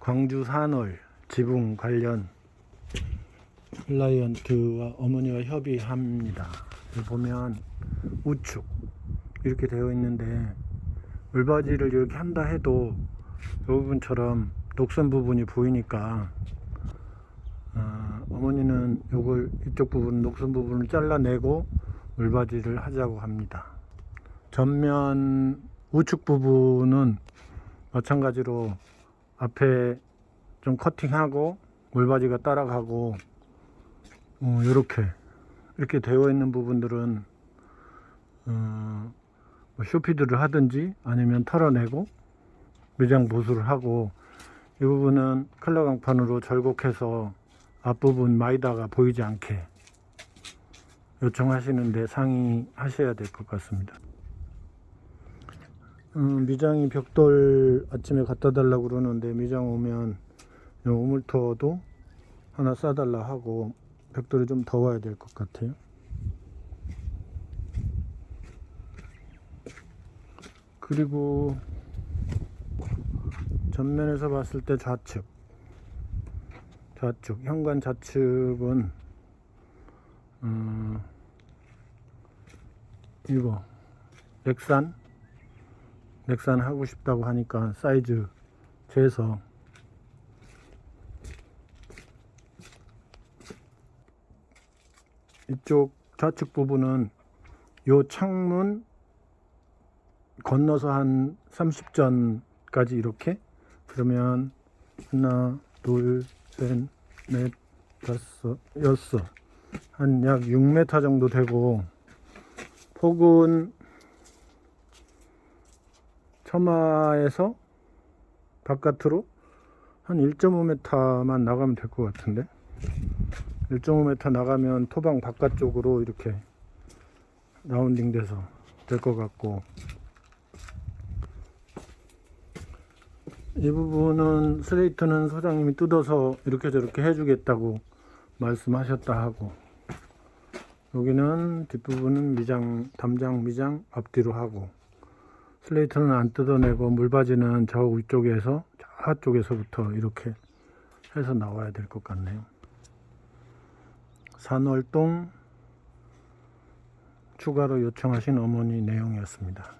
광주 산월 지붕 관련 클라이언트와 어머니와 협의합니다. 보면 우측 이렇게 되어 있는데 물바지를 이렇게 한다 해도 이 부분처럼 녹슨 부분이 보이니까 어, 어머니는 요걸 이쪽 부분 녹슨 부분을 잘라내고 물바지를 하자고 합니다. 전면 우측 부분은 마찬가지로 앞에 좀 커팅하고 물바지가 따라가고 어, 이렇게 이렇게 되어 있는 부분들은 어, 뭐 쇼피드를 하든지 아니면 털어내고 매장 보수를 하고 이 부분은 컬러 강판으로 절곡해서 앞부분 마이다가 보이지 않게 요청하시는데 상의하셔야 될 것 같습니다. 음, 미장이 벽돌 아침에 갖다 달라고 그러는데 미장 오면 요 우물터도 하나 싸달라 하고 벽돌이 좀더 와야 될 것 같아요. 그리고 전면에서 봤을 때 좌측. 좌측. 현관 좌측은 음, 이거. 넥산 넥산 하고 싶다고 하니까 사이즈 재서. 이쪽 좌측 부분은 요 창문 건너서 한 30전까지 이렇게. 그러면 하나 둘셋넷 다섯 여섯. 한 약 6m 정도 되고. 폭은 처마에서 바깥으로 한 1.5m만 나가면 될 것 같은데. 1.5m 나가면 토방 바깥쪽으로 이렇게 라운딩 돼서 될 것 같고. 이 부분은 스레이트는 소장님이 뜯어서 이렇게 저렇게 해주겠다고 말씀하셨다 하고. 여기는 뒷부분은 미장 담장 미장 앞뒤로 하고 슬레이트는 안 뜯어내고 물바지는 저 위쪽에서 저 쪽에서부터 이렇게 해서 나와야 될 것 같네요. 산월동 추가로 요청하신 어머니 내용이었습니다.